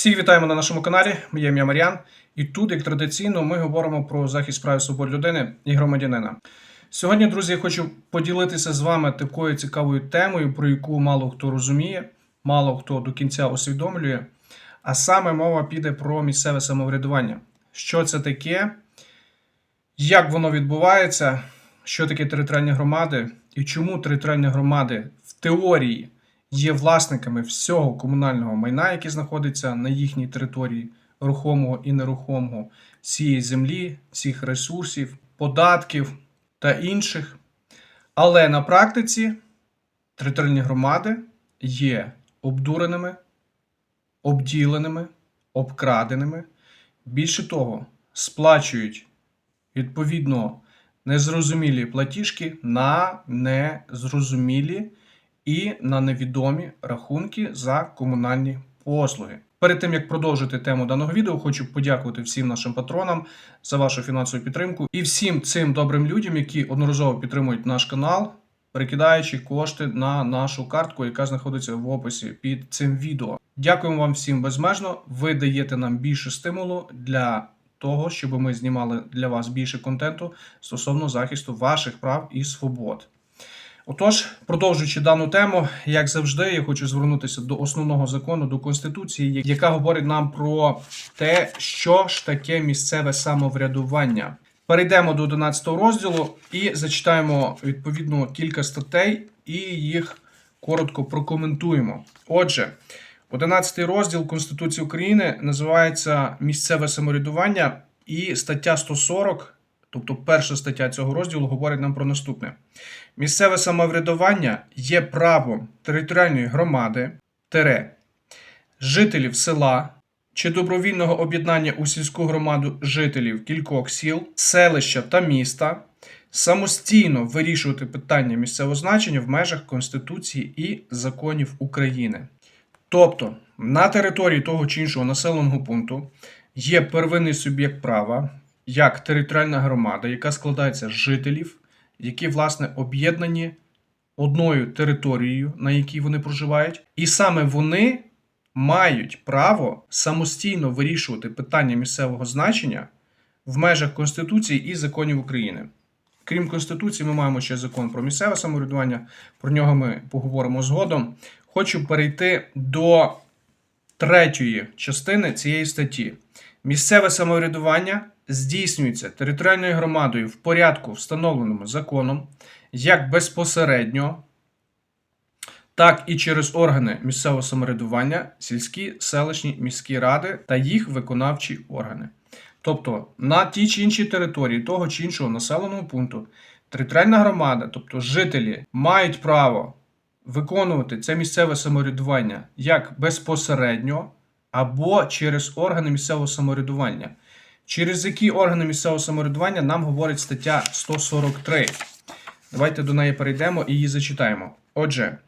Всіх вітаємо на нашому каналі. Моє ім'я Мар'ян. І тут, як традиційно, ми говоримо про захист прав і свобод людини і громадянина. Сьогодні, друзі, я хочу поділитися з вами такою цікавою темою, про яку мало хто розуміє, мало хто до кінця усвідомлює. А саме мова піде про місцеве самоврядування. Що це таке? Як воно відбувається? Що таке територіальні громади? І чому територіальні громади в теорії є власниками всього комунального майна, яке знаходиться на їхній території, рухомого і нерухомого, всієї землі, всіх ресурсів, податків та інших. Але на практиці територіальні громади є обдуреними, обділеними, обкраденими. Більше того, сплачують відповідно незрозумілі платіжки на незрозумілі і на невідомі рахунки за комунальні послуги. Перед тим як продовжити тему даного відео, хочу подякувати всім нашим патронам за вашу фінансову підтримку і всім цим добрим людям, які одноразово підтримують наш канал, перекидаючи кошти на нашу картку, яка знаходиться в описі під цим відео. Дякуємо вам всім безмежно. Ви даєте нам більше стимулу для того, щоб ми знімали для вас більше контенту стосовно захисту ваших прав і свобод. Отож, продовжуючи дану тему, як завжди, я хочу звернутися до основного закону, до Конституції, яка говорить нам про те, що ж таке місцеве самоврядування. Перейдемо до 11 розділу і зачитаємо відповідно кілька статей і їх коротко прокоментуємо. Отже, 11 розділ Конституції України називається Місцеве самоврядування, і стаття 140, тобто перша стаття цього розділу, говорить нам про наступне: місцеве самоврядування є правом територіальної громади, тере, жителів села чи добровільного об'єднання у сільську громаду жителів кількох сіл, селища та міста. Самостійно вирішувати питання місцевого значення в межах Конституції і законів України. Тобто на території того чи іншого населеного пункту є первинний суб'єкт права, як територіальна громада, яка складається з жителів, які, власне, об'єднані одною територією, на якій вони проживають, і саме вони мають право самостійно вирішувати питання місцевого значення в межах Конституції і законів України. Крім Конституції, ми маємо ще закон про місцеве самоврядування, про нього ми поговоримо згодом. Хочу перейти до третьої частини цієї статті. Місцеве самоврядування здійснюється територіальною громадою в порядку, встановленому законом, як безпосередньо, так і через органи місцевого самоврядування, сільські, селищні, міські ради та їх виконавчі органи. Тобто на тій чи іншій території того чи іншого населеного пункту територіальна громада, тобто жителі, мають право виконувати це місцеве самоврядування як безпосередньо або через органи місцевого самоврядування. Через які органи місцевого самоврядування нам говорить стаття 143. Давайте до неї перейдемо і її зачитаємо. Отже,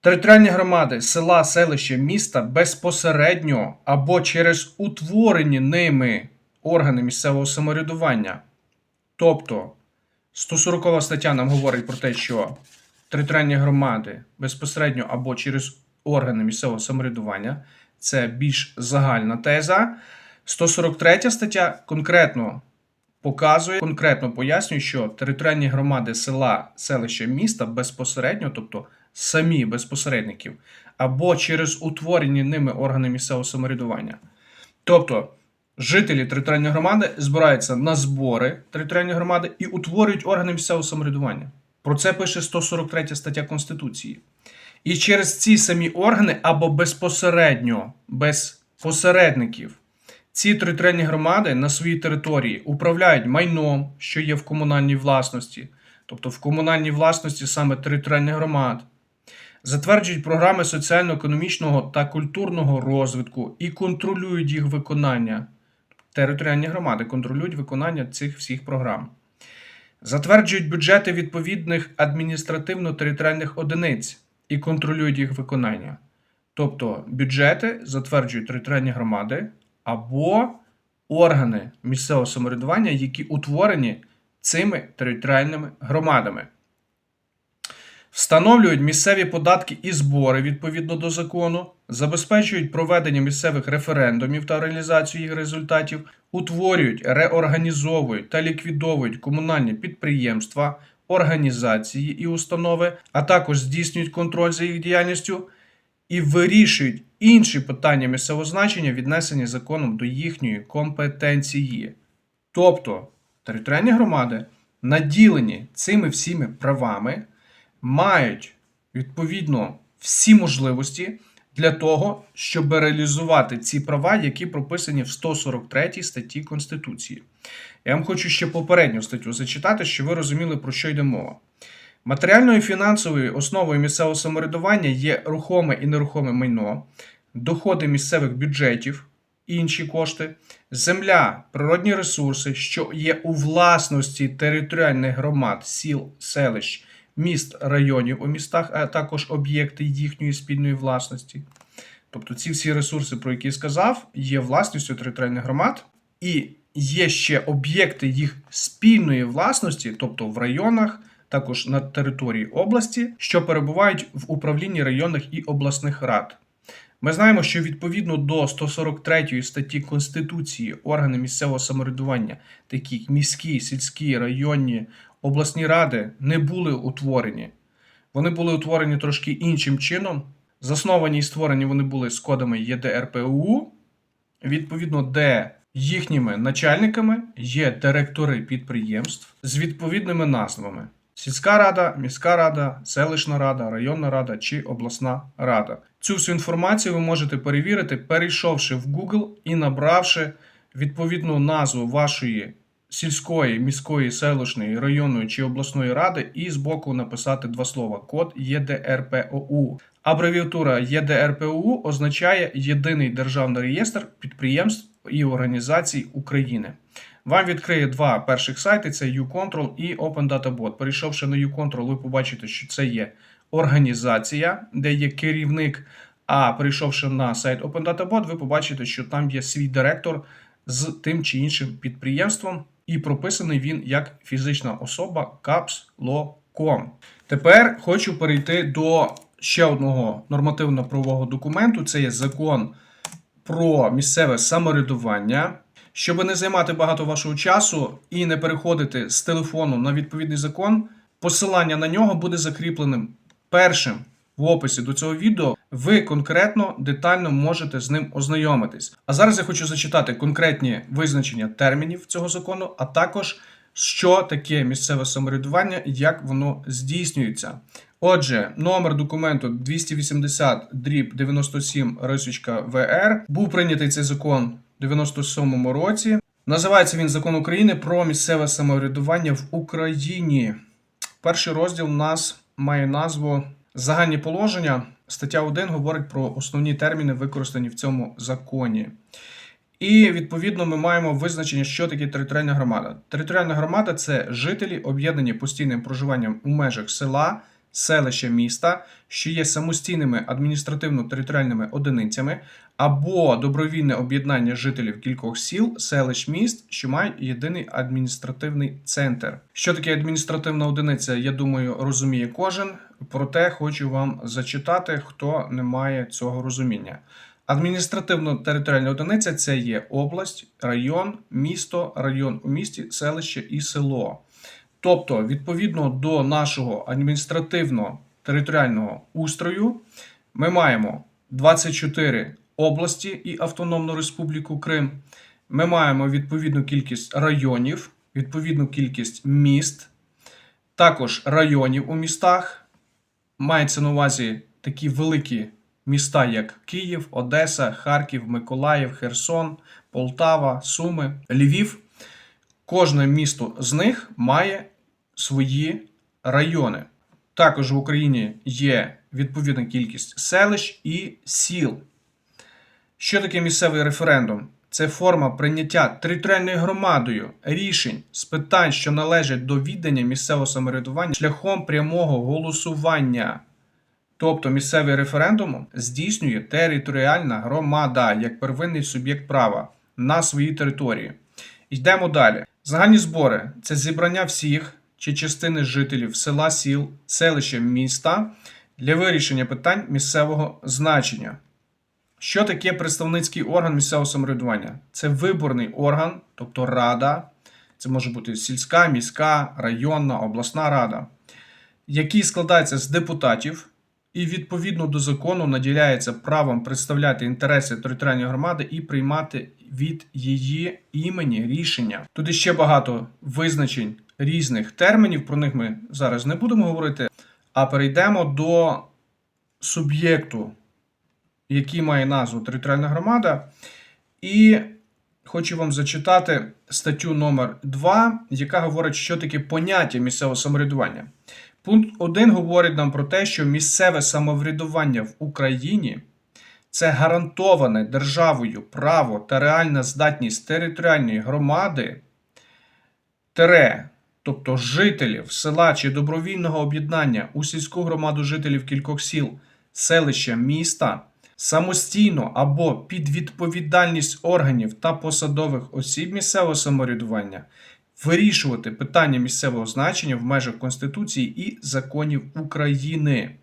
територіальні громади села, селища, міста безпосередньо або через утворені ними органи місцевого самоврядування. Тобто 140 стаття нам говорить про те, що територіальні громади безпосередньо або через органи місцевого самоврядування це більш загальна теза. 143 стаття конкретно показує, конкретно пояснює, що територіальні громади села, селища, міста безпосередньо, тобто самі безпосередників, або через утворені ними органи місцевого самоврядування. Тобто жителі територіальної громади збираються на збори територіальної громади і утворюють органи місцевого самоврядування. Про це пише 143 стаття Конституції. І через ці самі органи або безпосередньо, без посередників, ці територіальні громади на своїй території управляють майном, що є в комунальній власності, тобто в комунальній власності саме територіальних громад, затверджують програми соціально-економічного та культурного розвитку і контролюють їх виконання. Територіальні громади контролюють виконання цих всіх програм. Затверджують бюджети відповідних адміністративно-територіальних одиниць і контролюють їх виконання. Тобто бюджети затверджують територіальні громади або органи місцевого самоврядування, які утворені цими територіальними громадами. встановлюють місцеві податки і збори відповідно до закону, забезпечують проведення місцевих референдумів та реалізацію їх результатів, утворюють, реорганізовують та ліквідовують комунальні підприємства, організації і установи, а також здійснюють контроль за їх діяльністю і вирішують інші питання місцевого значення, віднесені законом до їхньої компетенції. Тобто територіальні громади, наділені цими всіми правами, мають відповідно всі можливості для того, щоб реалізувати ці права, які прописані в 143 статті Конституції. Я вам хочу ще попередню статтю зачитати, щоб ви розуміли, про що йде мова. Матеріальною і фінансовою основою місцевого самоврядування є рухоме і нерухоме майно, доходи місцевих бюджетів, інші кошти, земля, природні ресурси, що є у власності територіальних громад, сіл, селищ, міст, районів у містах, а також об'єкти їхньої спільної власності. Тобто ці всі ресурси, про які я сказав, є власністю територіальних громад, і є ще об'єкти їх спільної власності, тобто в районах, також на території області, що перебувають в управлінні районних і обласних рад. Ми знаємо, що відповідно до 143 статті Конституції органи місцевого самоврядування, такі міські, сільські, районні, обласні ради, не були утворені. Вони були утворені трошки іншим чином. Засновані і створені вони були з кодами ЄДРПУ, відповідно, де їхніми начальниками є директори підприємств з відповідними назвами: сільська рада, міська рада, селищна рада, районна рада чи обласна рада. Цю всю інформацію ви можете перевірити, перейшовши в Google і набравши відповідну назву вашої сільської, міської, селищної, районної чи обласної ради, і збоку написати два слова: код ЄДРПОУ. Абревіатура ЄДРПУ означає Єдиний державний реєстр підприємств і організацій України. Вам відкриє два перших сайти: це uControl і Open Data Перейшовши на uControl, ви побачите, що це є організація, де є керівник. А перейшовши на сайт Open Data ви побачите, що там є свій директор з тим чи іншим підприємством, і прописаний він як фізична особа caps.com. Тепер хочу перейти до ще одного нормативно-правового документу. Це є закон про місцеве самоврядування. Щоб не займати багато вашого часу і не переходити з телефону на відповідний закон, посилання на нього буде закріпленим першим в описі до цього відео. Ви конкретно детально можете з ним ознайомитись. А зараз я хочу зачитати конкретні визначення термінів цього закону, а також що таке місцеве самоврядування і як воно здійснюється. Отже, номер документу 280 дріб 97 рисочка ВР був прийнятий цей закон 97 році. Називається він Закон України про місцеве самоврядування в Україні. Перший розділ у нас має назву Загальні положення. Стаття 1 говорить про основні терміни, використані в цьому законі. І відповідно ми маємо визначення, що таке територіальна громада. Територіальна громада це жителі, об'єднані постійним проживанням у межах села, селища міста, що є самостійними адміністративно-територіальними одиницями, або добровільне об'єднання жителів кількох сіл, селищ міст, що мають єдиний адміністративний центр. Що таке адміністративна одиниця? Я думаю, розуміє кожен. Проте хочу вам зачитати, хто не має цього розуміння. Адміністративно-територіальна одиниця це є область, район, місто, район у місті, селище і село. Тобто, відповідно до нашого адміністративно-територіального устрою, ми маємо 24 області і Автономну Республіку Крим. Ми маємо відповідну кількість районів, відповідну кількість міст, також районів у містах. Мається на увазі такі великі міста, як Київ, Одеса, Харків, Миколаїв, Херсон, Полтава, Суми, Львів. Кожне місто з них має свої райони. Також в Україні є відповідна кількість селищ і сіл. Що таке місцевий референдум? Це форма прийняття територіальною громадою рішень з питань, що належать до віддання місцевого самоврядування шляхом прямого голосування. Тобто місцевий референдум здійснює територіальна громада як первинний суб'єкт права на своїй території. Йдемо далі. Загальні збори це зібрання всіх чи частини жителів села, сіл, селища, міста для вирішення питань місцевого значення. Що таке представницький орган місцевого самоврядування? Це виборний орган, тобто рада, це може бути сільська, міська, районна, обласна рада, який складається з депутатів і відповідно до закону наділяється правом представляти інтереси територіальної громади і приймати від її імені рішення. Тут іще багато визначень різних термінів, про них ми зараз не будемо говорити, а перейдемо до суб'єкту, який має назву територіальна громада. І хочу вам зачитати статтю номер 2, яка говорить, що таке поняття місцевого самоврядування. Пункт 1 говорить нам про те, що місцеве самоврядування в Україні це гарантоване державою право та реальна здатність територіальної громади, тере, тобто жителів села чи добровільного об'єднання у сільську громаду жителів кількох сіл, селища, міста самостійно або під відповідальність органів та посадових осіб місцевого самоврядування вирішувати питання місцевого значення в межах Конституції і законів України.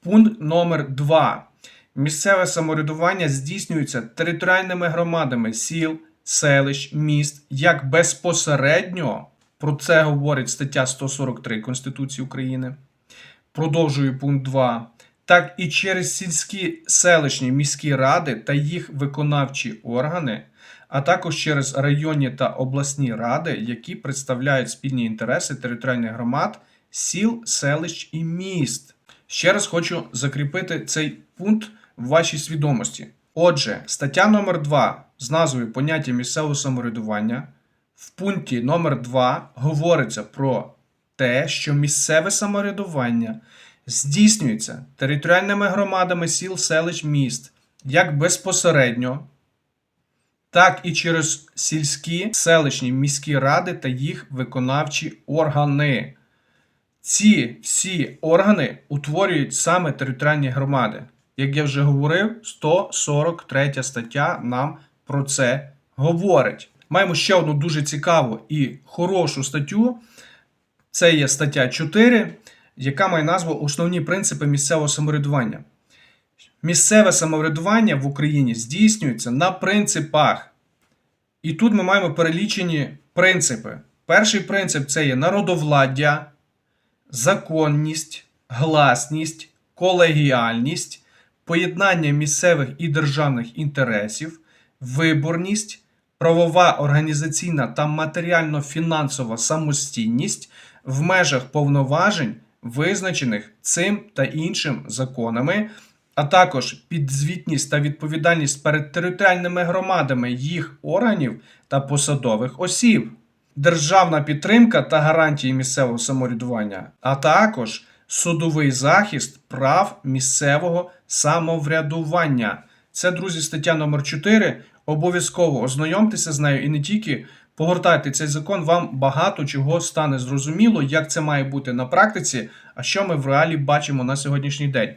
Пункт номер 2. Місцеве самоврядування здійснюється територіальними громадами сіл, селищ, міст як безпосередньо, про це говорить стаття 143 Конституції України. Продовжую пункт 2. Так і через сільські селищні міські ради та їх виконавчі органи, а також через районні та обласні ради, які представляють спільні інтереси територіальних громад, сіл, селищ і міст. Ще раз хочу закріпити цей пункт в вашій свідомості. Отже, стаття номер 2 з назвою поняття місцевого самоврядування в пункті номер 2 говориться про те, що місцеве самоврядування здійснюється територіальними громадами сіл, селищ, міст як безпосередньо, так і через сільські селищні міські ради та їх виконавчі органи. Ці всі органи утворюють саме територіальні громади. Як я вже говорив, 143 стаття нам про це говорить. Маємо ще одну дуже цікаву і хорошу статтю. Це є стаття 4, яка має назву Основні принципи місцевого самоврядування. Місцеве самоврядування в Україні здійснюється на принципах. І тут ми маємо перелічені принципи. Перший принцип це є народовладдя, законність, гласність, колегіальність, поєднання місцевих і державних інтересів, виборність, правова організаційна та матеріально-фінансова самостійність в межах повноважень, визначених цим та іншим законами, а також підзвітність та відповідальність перед територіальними громадами їх органів та посадових осіб, державна підтримка та гарантії місцевого самоврядування, а також судовий захист прав місцевого самоврядування. Це, друзі, стаття номер 4. Обов'язково ознайомтеся з нею і не тільки погортайте цей закон, вам багато чого стане зрозуміло, як це має бути на практиці, а що ми в реалі бачимо на сьогоднішній день.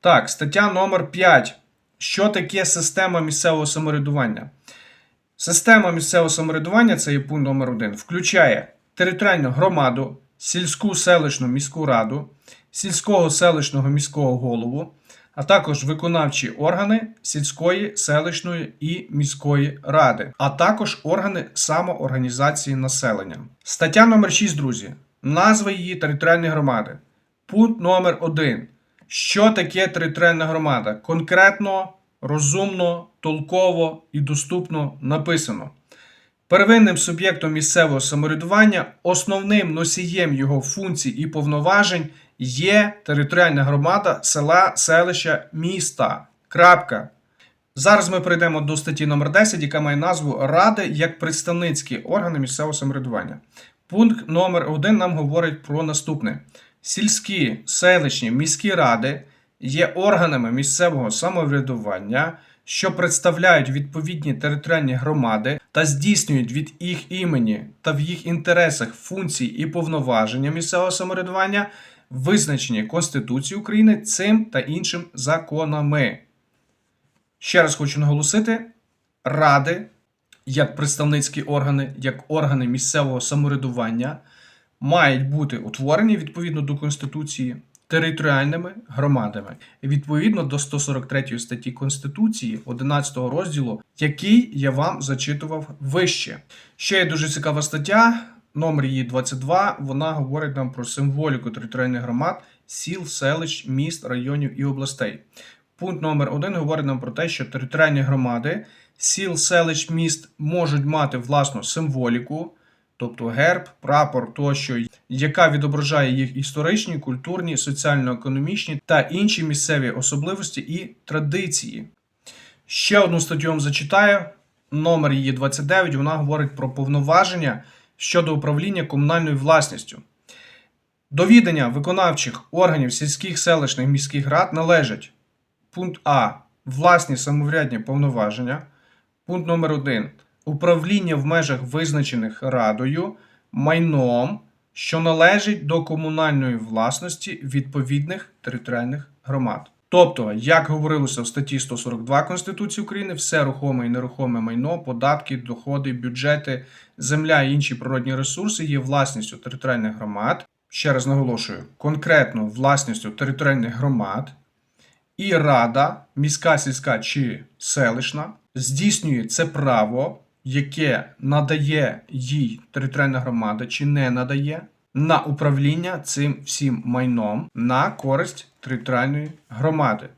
Так, стаття номер 5. Що таке система місцевого самоврядування? Система місцевого самоврядування, це є пункт номер 1, включає територіальну громаду, сільську селищну міську раду, сільського селищного міського голову, а також виконавчі органи сільської, селищної і міської ради, а також органи самоорганізації населення. Стаття номер 6, друзі. Назва її територіальної громади. Пункт номер 1. Що таке територіальна громада? Конкретно, розумно, толково і доступно написано. Первинним суб'єктом місцевого самоврядування, основним носієм його функцій і повноважень є територіальна громада села, селища, міста. Крапка. Зараз ми прийдемо до статті номер 10, яка має назву Ради як представницькі органи місцевого самоврядування. Пункт номер 1 нам говорить про наступне: сільські, селищні, міські ради є органами місцевого самоврядування, що представляють відповідні територіальні громади та здійснюють від їх імені та в їх інтересах функції і повноваження місцевого самоврядування, визначені Конституцією України цим та іншим законами. Ще раз хочу наголосити: ради, як представницькі органи, як органи місцевого самоврядування, мають бути утворені відповідно до Конституції територіальними громадами відповідно до 143 статті Конституції 11 розділу, який я вам зачитував вище. Ще є дуже цікава стаття, номер її 22. Вона говорить нам про символіку територіальних громад, сіл, селищ, міст, районів і областей. Пункт номер 1 говорить нам про те, що територіальні громади сіл, селищ, міст можуть мати власну символіку, тобто герб, прапор тощо, яка відображає їх історичні, культурні, соціально-економічні та інші місцеві особливості і традиції. Ще одну статтю вам зачитаю. Номер її 29. Вона говорить про повноваження щодо управління комунальною власністю. До відання виконавчих органів сільських селищних міських рад належать пункт А. Власні самоврядні повноваження. Пункт номер 1. Управління в межах визначених радою майном, що належить до комунальної власності відповідних територіальних громад. Тобто, як говорилося в статті 142 Конституції України, все рухоме і нерухоме майно, податки, доходи, бюджети, земля і інші природні ресурси є власністю територіальних громад. Ще раз наголошую, конкретно власністю територіальних громад, і рада, міська, сільська чи селищна, здійснює це право, яке надає їй територіальна громада чи не надає на управління цим всім майном на користь територіальної громади.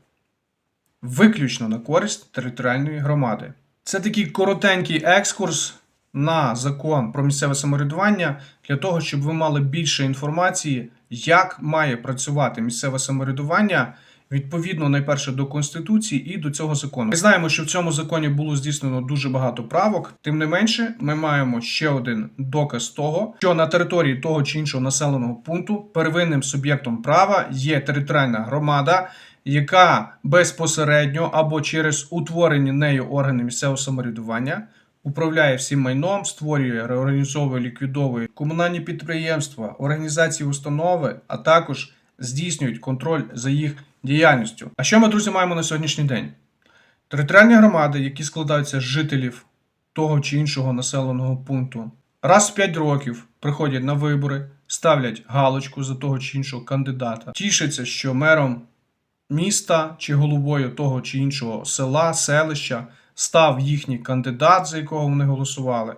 Виключно на користь територіальної громади. Це такий коротенький екскурс на закон про місцеве самоврядування для того, щоб ви мали більше інформації, як має працювати місцеве самоврядування відповідно найперше до конституції і до цього закону. Ми знаємо, що в цьому законі було здійснено дуже багато правок. Тим не менше, ми маємо ще один доказ того, що на території того чи іншого населеного пункту первинним суб'єктом права є територіальна громада. Яка безпосередньо або через утворені нею органи місцевого самоврядування управляє всім майном, створює, реорганізовує, ліквідовує комунальні підприємства, організації, установи, а також здійснюють контроль за їх діяльністю. А що ми, друзі, маємо на сьогоднішній день? Територіальні громади, які складаються з жителів того чи іншого населеного пункту, раз в 5 років приходять на вибори, ставлять галочку за того чи іншого кандидата, тішаться, що мером міста чи головою того чи іншого села, селища став їхній кандидат, за якого вони голосували,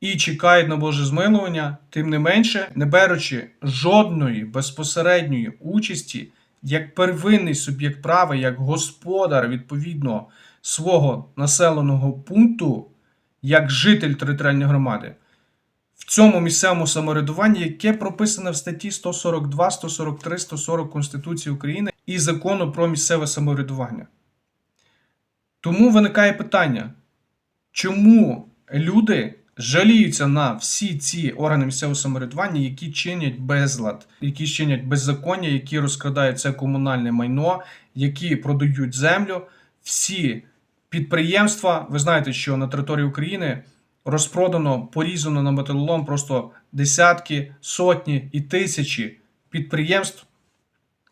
і чекають на Боже змилування, тим не менше, не беручи жодної безпосередньої участі як первинний суб'єкт права, як господар відповідно свого населеного пункту, як житель територіальної громади. В цьому місцевому самоврядуванні, яке прописане в статті 142, 143, 140 Конституції України і закону про місцеве самоврядування. Тому виникає питання, чому люди жаліються на всі ці органи місцевого самоврядування, які чинять безлад, які чинять беззаконня, які розкрадають це комунальне майно, які продають землю. Всі підприємства, ви знаєте, що на території України розпродано, порізано на металолом просто десятки, сотні і тисячі підприємств,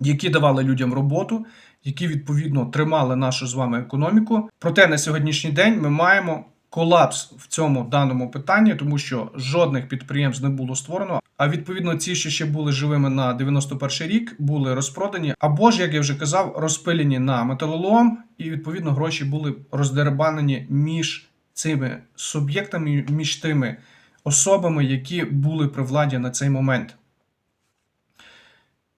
які давали людям роботу, які відповідно тримали нашу з вами економіку. Проте на сьогоднішній день ми маємо колапс в цьому даному питанні, тому що жодних підприємств не було створено. А відповідно, ці, що ще були живими на 91 рік, були розпродані, або ж, як я вже казав, розпилені на металолом, і відповідно гроші були роздербанені між цими суб'єктами, між тими особами, які були при владі на цей момент.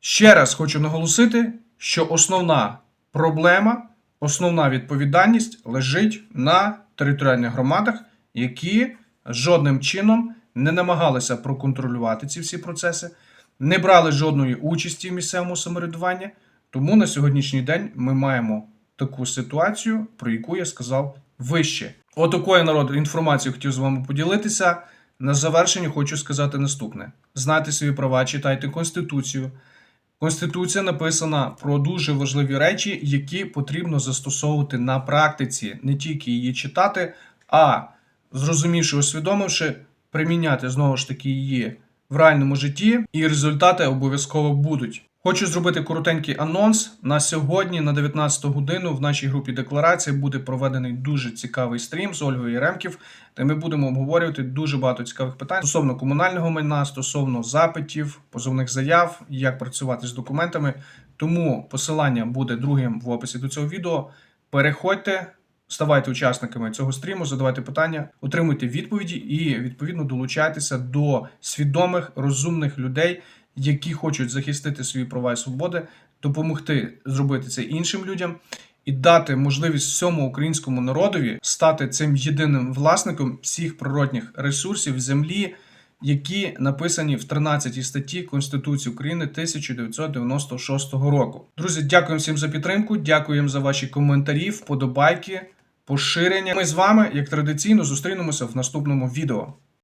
Ще раз хочу наголосити, що основна проблема, основна відповідальність лежить на територіальних громадах, які жодним чином не намагалися проконтролювати ці всі процеси, не брали жодної участі в місцевому самоврядуванні. Тому на сьогоднішній день ми маємо таку ситуацію, про яку я сказав вище. Отакою народ інформацією хотів з вами поділитися. На завершення хочу сказати наступне: знайте свої права, читайте Конституцію. Конституція написана про дуже важливі речі, які потрібно застосовувати на практиці, не тільки її читати, а зрозумівши, усвідомивши, приміняти знову ж таки її в реальному житті, і результати обов'язково будуть. Хочу зробити коротенький анонс. На сьогодні, на 19 годину, в нашій групі декларації буде проведений дуже цікавий стрім з Ольгою Яремків, де ми будемо обговорювати дуже багато цікавих питань стосовно комунального майна, стосовно запитів, позовних заяв, як працювати з документами. Тому посилання буде другим в описі до цього відео. Переходьте, ставайте учасниками цього стріму, задавайте питання, отримуйте відповіді і відповідно долучайтеся до свідомих, розумних людей, які хочуть захистити свої права і свободи, допомогти зробити це іншим людям і дати можливість всьому українському народові стати цим єдиним власником всіх природних ресурсів землі, які написані в 13 статті Конституції України 1996 року. Друзі, дякую всім за підтримку, дякуємо за ваші коментарі, вподобайки, поширення. Ми з вами, як традиційно, зустрінемося в наступному відео.